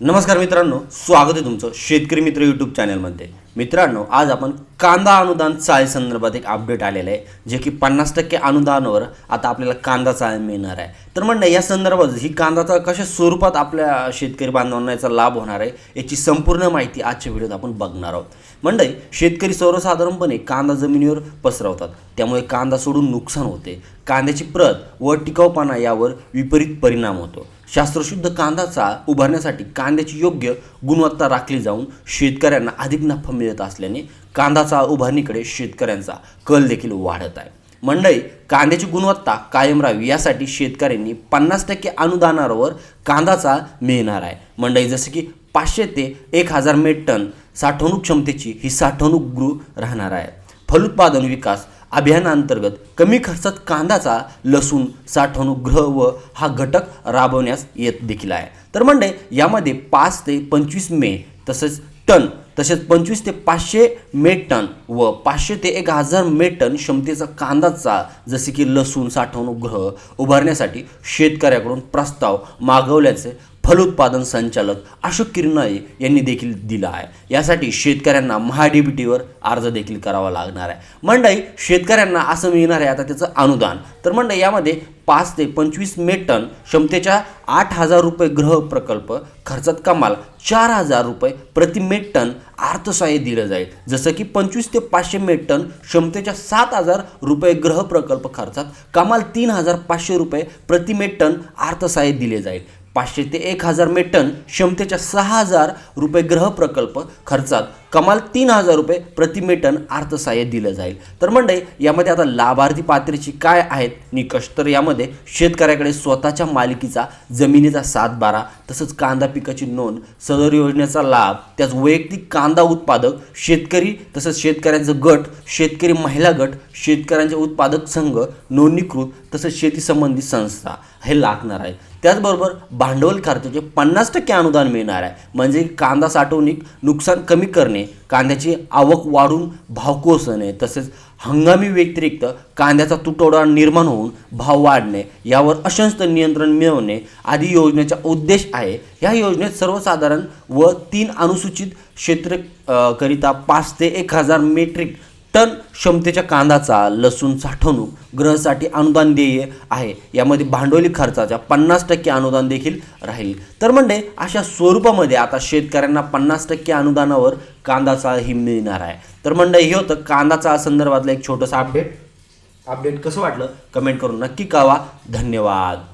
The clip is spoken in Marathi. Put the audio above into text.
नमस्कार मित्रांनो स्वागत आहे तुमचं शेतकरी मित्र यूट्यूब चॅनलमध्ये मित्रांनो आज आपण कांदा अनुदान चाळी संदर्भात एक अपडेट आलेलं आहे जे की पन्नास टक्के अनुदानावर आता आपल्याला कांदा चाळ मिळणार आहे. तर म्हणणं या संदर्भात ही कांदाचा कशा स्वरूपात आपल्या शेतकरी बांधवांना याचा लाभ होणार आहे याची संपूर्ण माहिती आजच्या व्हिडिओत आपण बघणार आहोत. मंडळी शेतकरी सर्वसाधारणपणे कांदा जमिनीवर पसरवतात त्यामुळे कांदा सोडून नुकसान होते. कांद्याची प्रत व टिकाऊपणा यावर विपरीत परिणाम होतो. शास्त्रशुद्ध कांदा चाळ उभारण्यासाठी कांद्याची योग्य गुणवत्ता राखली जाऊन शेतकऱ्यांना अधिक नफा मिळत असल्याने कांदाचा उभारणीकडे शेतकऱ्यांचा कल देखील वाढत आहे. मंडई कांद्याची गुणवत्ता कायम राहावी यासाठी शेतकऱ्यांनी पन्नास टक्के अनुदानावर कांदाचा मिळणार आहे. मंडई जसं की पाचशे ते एक हजार मेट टन साठवणूक क्षमतेची ही साठवणूक गृह राहणार आहे. फलोत्पादन विकास अभियानांतर्गत कमी खर्चात कांद्याचा लसूण साठवणूक गृह व हा घटक राबवण्यास येत देखील आहे. तर म्हणजे यामध्ये पाच ते पंचवीस मे तसेच टन तसेच पंचवीस ते पाचशे मेट टन व पाचशे ते एक हजार मेट टन क्षमतेचा कांदाचा जसे की लसूण साठवणूक गृह उभारण्यासाठी शेतकऱ्याकडून प्रस्ताव मागवल्याचे फलोत्पादन संचालक अशोक किरणाई यांनी देखील दिला आहे. यासाठी शेतकऱ्यांना महाडीबीटीवर अर्ज देखील करावा लागणार आहे. मंडई शेतकऱ्यांना असं मिळणार आहे आता त्याचं अनुदान. तर मंडई यामध्ये पाच ते पंचवीस मेट टन क्षमतेच्या आठ हजार रुपये ग्रह प्रकल्प खर्चात कमाल चार हजार रुपये प्रति मेट टन अर्थसहाय्य दिलं जाईल. जसं की पंचवीस ते पाचशे मेट टन क्षमतेच्या सात हजार रुपये ग्रह प्रकल्प खर्चात कमाल तीन हजार पाचशे रुपये प्रति मेट टन अर्थसहाय्य दिले जाईल. पाचशे ते एक हजार मेट टन क्षमतेच्या सहा हजार रुपये गृह प्रकल्प खर्चात कमाल तीन हजार रुपये प्रतिमेटन अर्थसहाय्य दिलं जाईल. तर मंडळी यामध्ये आता लाभार्थी पात्रची काय आहेत? निकष. तर यामध्ये शेतकऱ्याकडे स्वतःच्या मालकीचा जमिनीचा सात बारा तसंच कांदा पिकाची नोंद सदर योजनेचा लाभ त्याच वैयक्तिक कांदा उत्पादक शेतकरी तसंच शेतकऱ्यांचं गट शेतकरी महिला गट शेतकऱ्यांचे उत्पादक संघ नोंदणीकृत तसंच शेती संबंधित संस्था हे लागणार आहे. त्याचबरोबर भांडवल खर्चाचे पन्नास टक्के अनुदान मिळणार आहे. म्हणजे कांदा साठवणूक नुकसान कमी करणे कांद्याची आवक वाढून भाव कोसळणे तसेच हंगामी व्यतिरिक्त कांद्याचा तुटवडा निर्माण होऊन भाव वाढणे यावर अशंस्त नियंत्रण मिळवणे आदी योजनेचा उद्देश आहे. या योजनेत सर्वसाधारण व तीन अनुसूचित क्षेत्र करिता पाच ते एक हजार मेट्रिक टन क्षमतेच्या कांदाचा लसूण साठवणूक ग्रहसाठी अनुदान देय आहे. यामध्ये भांडवली खर्चाच्या पन्नास टक्के अनुदान देखील राहील. तर म्हणजे अशा स्वरूपामध्ये आता शेतकऱ्यांना पन्नास टक्के अनुदानावर कांदा चाळ ही मिळणार आहे. तर म्हणजे हे होतं कांदा चाळ संदर्भातलं एक छोटंसं अपडेट अपडेट कसं वाटलं? कमेंट करून नक्की कळवा. धन्यवाद.